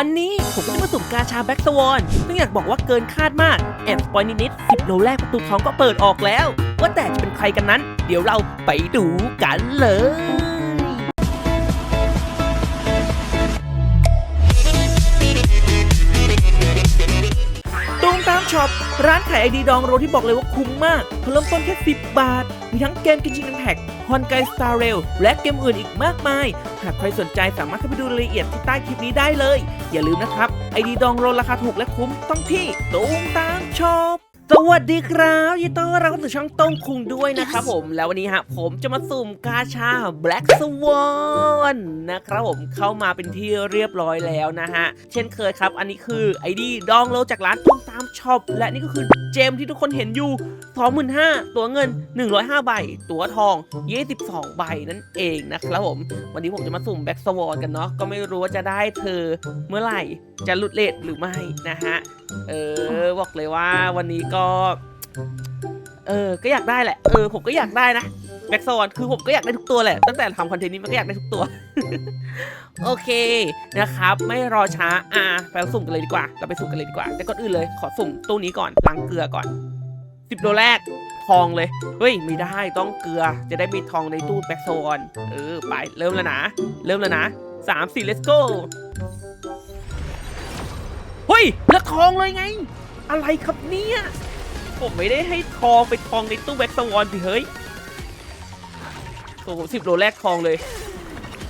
วันนี้ผมจะมาสุ่มกาชาแบ็กสวอนซึ่งอยากบอกว่าเกินคาดมาก แอบสปอยนิดๆสิบโลแรกประตูทองก็เปิดออกแล้ว ว่าแต่จะเป็นใครกันนั้น เดี๋ยวเราไปดูกันเลย ช็อปร้านขายไอดีดองโรที่บอกเลยว่าคุ้มมากเริ่มต้นแค่ 10 บาท มีทั้งเกมกินชิงแพ็กฮอนไกสตาร์เรลและเกมอื่นอีกมากมาย หากใครสนใจสามารถเข้าไปดูรายละเอียดที่ใต้คลิปนี้ได้เลย อย่าลืมนะครับไอดีดองโรราคาถูกและคุ้มต้องที่ตูมตามช็อป สวัสดีครับยินดีต้อนรับเข้าสู่ช่องต้งคุงด้วยนะครับผมแล้ววันนี้ฮะผมจะมาสุ่มกาชา Black Swan นะครับผมเข้ามาเป็นที่เรียบร้อยแล้วนะฮะ เช่นเคยครับ อันนี้คือไอดีดองโลจากร้านตุ้มตามช็อปและนี่ก็คือเจมที่ทุกคนเห็นอยู่ 25,000ตัวเงิน 105 ใบ ตัวทอง 22 ใบนั่นเองนะครับผม วันนี้ผมจะมาสุ่มแบ็กสวอนกันเนาะก็ไม่รู้ว่าจะได้เธอเมื่อไหร่จะหลุดเลทหรือไม่นะฮะเออบอกเลยว่าวันนี้ก็เออ ก็อยากได้แหละ เออ ผมก็อยากได้นะแบ็กซอนคือผมก็อยากได้ทุกตัวแหละ ตั้งแต่ทำคอนเทนต์นี้มันก็อยากได้ทุกตัว โอเคนะครับ ไม่รอช้า อะไปสุ่มกันเลยดีกว่า เราไปสุ่มกันเลยดีกว่า แต่ก่อนอื่นเลย ขอสุ่มตู้นี้ก่อนล้างเกลือก่อนสิบโลแรกทองเลย เฮ้ย ไม่ได้ต้องเกลือ จะได้มีทองในตู้แบ็กโซนเออ ไป เริ่มแล้วนะ เริ่มแล้วนะสามสี่ let's go เฮ้ยเลือกทองเลยไง อะไรครับเนี่ย ผมไม่ได้ให้ทองไปทองในตู้แบ็กสวอนสิเฮ้ยโอ้โหสิบโลแรกทองเลย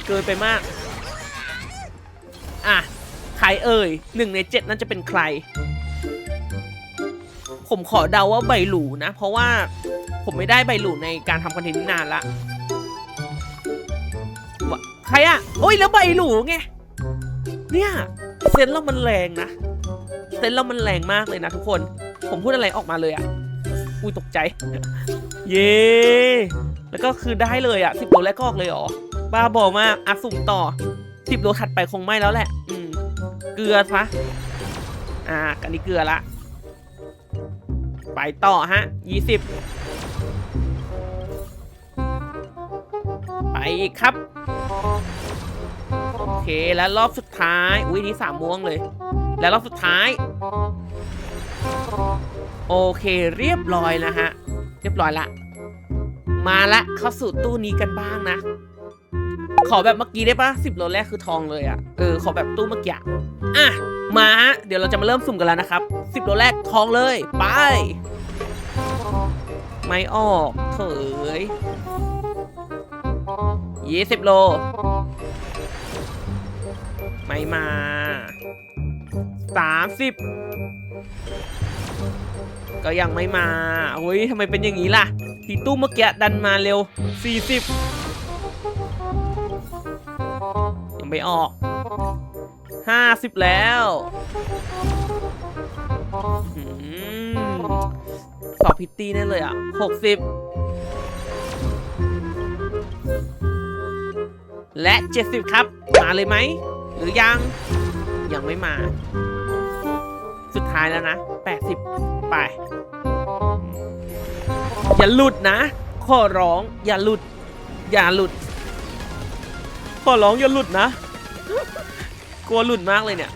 เกินไปมาก อะ ใครเอ่ยหนึ่งในเจ็ดนั่นจะเป็นใคร ผมขอเดาว่าใบหลูนะ เพราะว่าผมไม่ได้ใบหลูในการทำคอนเทนต์นี้นานละใครอะโอ้ยแล้วใบหลูไง เนี่ย เซนเรามันแรงนะ เซนเรามันแรงมากเลยนะทุกคน ผมพูดอะไรออกมาเลยอะอุ้ยตกใจ เย้แล้วก็คือได้เลยอะสิบโลแรกก็ออกเลยหรอ บ้าบอมากอะสุ่มต่อสิบโลถัดไปคงไม่แล้วแหละ อืม เกลือซะอ่ากันนี้เกลือละ ไปต่อฮะยี่สิบไปอีกครับ โอเคแล้วรอบสุดท้าย อุ้ยนี่สามม่วงเลย แล้วรอบสุดท้าย โอเคเรียบร้อยนะฮะ เรียบร้อยละ มาละเข้าสู่ตู้นี้กันบ้างนะ ขอแบบเมื่อกี้ได้ปะสิบโลแรกคือทองเลยอะเออขอแบบตู้เมื่อกี้อะอะมาฮะเดี๋ยวเราจะมาเริ่มสุ่มกันแล้วนะครับสิบโลแรกทองเลยไป ไม่ออกเถยยี่สิบโล ไม่มา สามสิบก็ยังไม่มาโอ้ยทำไมเป็นอย่างนี้ล่ะ ทีตู้เมื่อกี้ดันมาเร็วสี่สิบยังไม่ออกห้าสิบแล้วหืมสอบพิตตี้แน่เลยอะหกสิบและเจ็ดสิบครับ มาเลยไหม หรือยัง ยังไม่มา สุดท้ายแล้วนะ 80 ไป อย่าหลุดนะขอร้อง อย่าหลุด อย่าหลุดขอร้องอย่าหลุดนะ กลัวหลุดมากเลยเนี่ย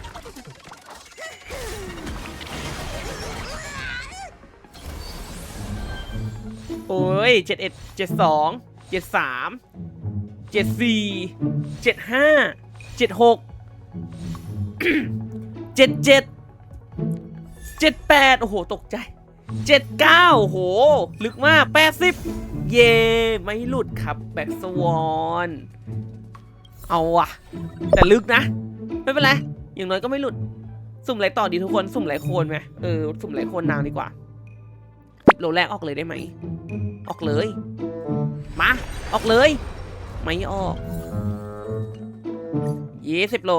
โอ้ยเจ็ดเอ็ดเจ็ดสองเจ็ดแปดโอ้โห ตกใจเจ็ดเก้าโอ้โห ลึกมากแปดสิบเย่ไม่หลุดครับ แบ็กสวอนเอาอะแต่ลึกนะ ไม่เป็นไร อย่างน้อยก็ไม่หลุด สุ่มไหลต่อดีทุกคน สุ่มไหลโคนไหมเออ สุ่มไหลโคนนางดีกว่าสิบโลแรกออกเลยได้ไหม ออกเลย มา ออกเลย ไม่ออกยี่สิบโล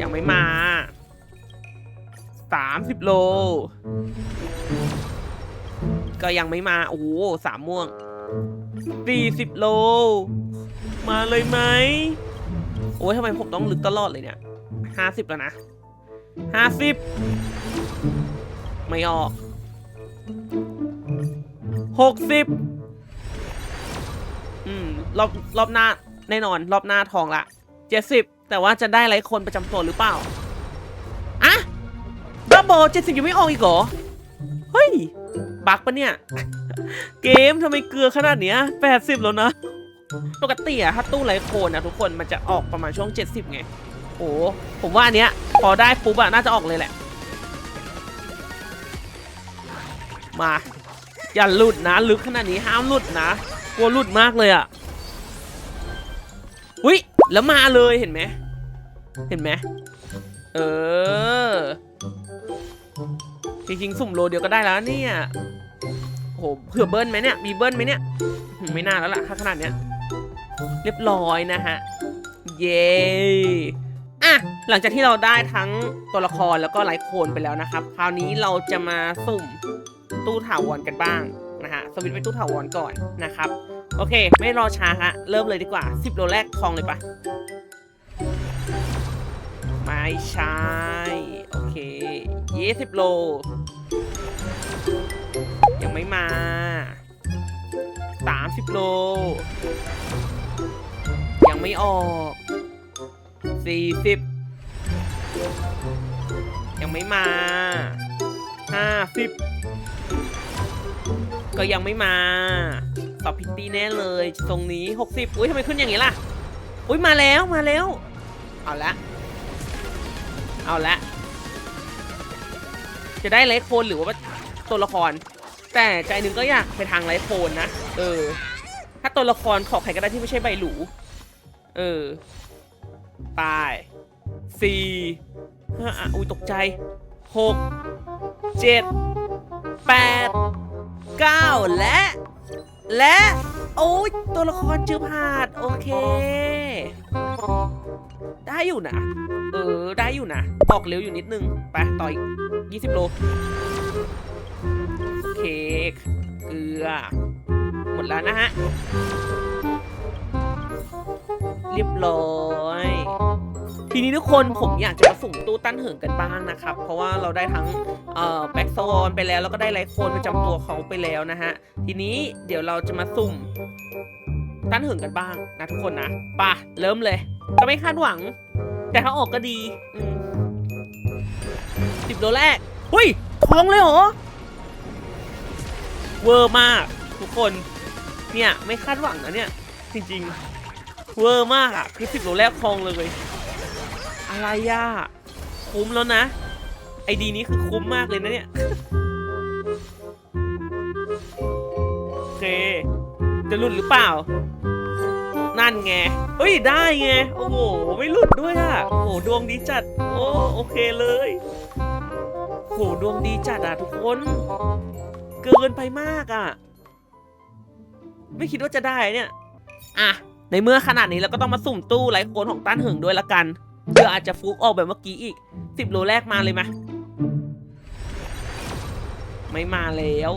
ยังไม่มา สามสิบโล ก็ยังไม่มา โอ้โหสามม่วงสี่สิบโล มาเลยไหม โอ้ยทำไมผมต้องลึกตลอดเลยเนี่ยห้าสิบแล้วนะห้าสิบไม่ออกหกสิบอืม รอบรอบหน้าแน่นอน รอบหน้าทองละเจ็ดสิบแต่ว่าจะได้ไรคนประจำตัวหรือเปล่า บ้าบอเจ็ดสิบยังไม่ออกอีกเหรอ เฮ้ย บักปะเนี่ย เกมทำไมเกลือขนาดเนี้ยแปดสิบแล้วนะ ปกติอะถ้าตู้ไรโคนอะทุกคนมันจะออกประมาณช่วง70ไง โอ้ผมว่าอันเนี้ย พอได้ปุ๊บอะน่าจะออกเลยแหละ มา อย่าหลุดนะ ลึกขนาดนี้ห้ามหลุดนะ กลัวหลุดมากเลยอะอุ้ยแล้วมาเลยเห็นไหม เห็นไหม เออ จริงๆ สุ่มโลเดียวก็ได้แล้วเนี่ยโอ้โหเผื่อเบิ้ลไหมเนี่ย มีเบิ้ลไหมเนี่ย ไม่น่าแล้วล่ะถ้าขนาดเนี้ย เรียบร้อยนะฮะ เย้อะหลังจากที่เราได้ทั้งตัวละครแล้วก็ไลฟ์โคนไปแล้วนะครับ คราวนี้เราจะมาสุ่มตู้ถาวรกันบ้างนะฮะ สวิตไปตู้ถาวรก่อนนะครับ โอเค ไม่รอช้าฮะ เริ่มเลยดีกว่า 10 โลแรกทองเลยปะ ไม่ใช่ โอเค20โล ยังไม่มา30โล ยังไม่ออก40ยังไม่มา50ก็ยังไม่มาตอบพิตตี้แน่เลยตรงนี้60อุ้ยทำไมขึ้นอย่างนี้ล่ะ อุ้ยมาแล้วมาแล้ว เอาละ เอาละ จะได้ไลฟ์โคนหรือว่าตัวละคร แต่ใจหนึ่งก็อยากไปทางไลฟ์โคนนะ เออ ถ้าตัวละครขอใครก็ได้ที่ไม่ใช่ใบหรูเออตายสี่ห้าอุ้ยตกใจหกเจ็ดแปดเก้าและ และ โอ้ยตัวละครจือพาดโอเค ได้อยู่นะ เออ ได้อยู่นะ ออกเร็วอยู่นิดนึง ไป ต่ออีกยี่สิบโล เค้กเกลือ หมดแล้วนะฮะ เรียบร้อย ทีนี้ทุกคนผมอยากจะมาสุ่มตู้ตั้นเหิงกันบ้างนะครับ เพราะว่าเราได้ทั้งเอ่อแบ็กโซนไปแล้วแล้วก็ได้ไลฟ์โคนประจำตัวเขาไปแล้วนะฮะ ทีนี้เดี๋ยวเราจะมาสุ่มตั้นเหิงกันบ้างนะทุกคนนะป่ะเริ่มเลย ก็ไม่คาดหวัง แต่ถ้าออกก็ดีสิบโลแรกหุ้ยทองเลยเหรอ เวอร์มาก ทุกคน เนี่ย ไม่คาดหวังนะเนี่ย จริง ๆ เวอร์มากอะคือสิบโลแรกทองเลย อะไรย่าคุ้มแล้วนะ ไอดีนี้คือคุ้มมากเลยนะเนี่ย โอเค จะหลุดหรือเปล่า นั่นไง เฮ้ย ได้ไง โอ้โห ไม่หลุดด้วยอะ โอ้โห ดวงดีจัด โอ้โอเคเลยโอ้โหดวงดีจัดอะทุกคน เกินไปมากอะ ไม่คิดว่าจะได้เนี่ย อะ ในเมื่อขนาดนี้เราก็ต้องมาสุ่มตู้ไลฟ์โคนของต้านหิงด้วยละกัน เพื่ออาจจะฟุกออกแบบเมื่อกี้อีกสิบโลแรกมาเลยไหมไม่มาแล้ว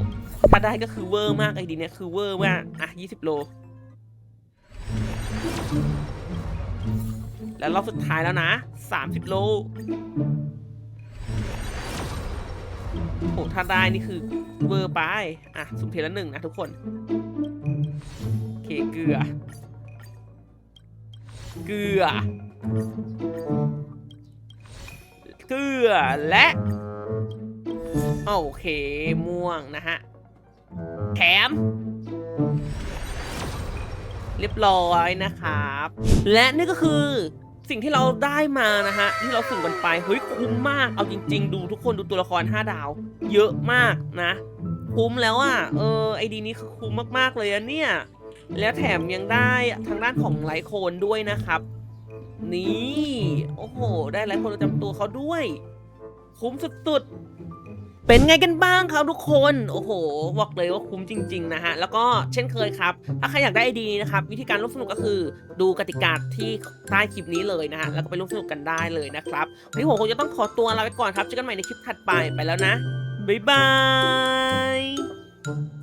ถ้าได้ก็คือเวอร์มากไอดีเนี่ยคือเวอร์มากอะยี่สิบโล แล้วรอบสุดท้ายแล้วนะสามสิบโลโหถ้าได้นี่คือเวอร์ไป อะ สุ่มเทละหนึ่งนะทุกคน เคเกลือ เกลือ เกลือและโอเคม่วงนะฮะ แถม เรียบร้อยนะครับ และนี่ก็คือสิ่งที่เราได้มานะฮะ ที่เราสุ่มกันไป เฮ้ย คุ้มมากเอาจริง ๆ ดูทุกคนดูตัวละคร 5 ดาว เยอะมากนะ คุ้มแล้วอะ เออไอดีนี้คือคุ้มมากๆเลยอะเนี่ย แล้วแถมยังได้ทางด้านของไลโคนด้วยนะครับ นี่ โอ้โห ได้ไลโคนประจำตัวเขาด้วย คุ้มสุดๆ เป็นไงกันบ้างครับทุกคน โอ้โห บอกเลยว่าคุ้มจริง ๆ นะฮะ แล้วก็เช่นเคยครับ ถ้าใครอยากได้ไอดีนะครับ วิธีการร่วมสนุกก็คือ ดูกติกาที่ใต้คลิปนี้เลยนะฮะ แล้วก็ไปร่วมสนุกกันได้เลยนะครับวันนี้ผมคงจะต้องขอตัวลาไปก่อนครับเจอกันใหม่ในคลิปถัดไปไปแล้วนะบ๊ายบาย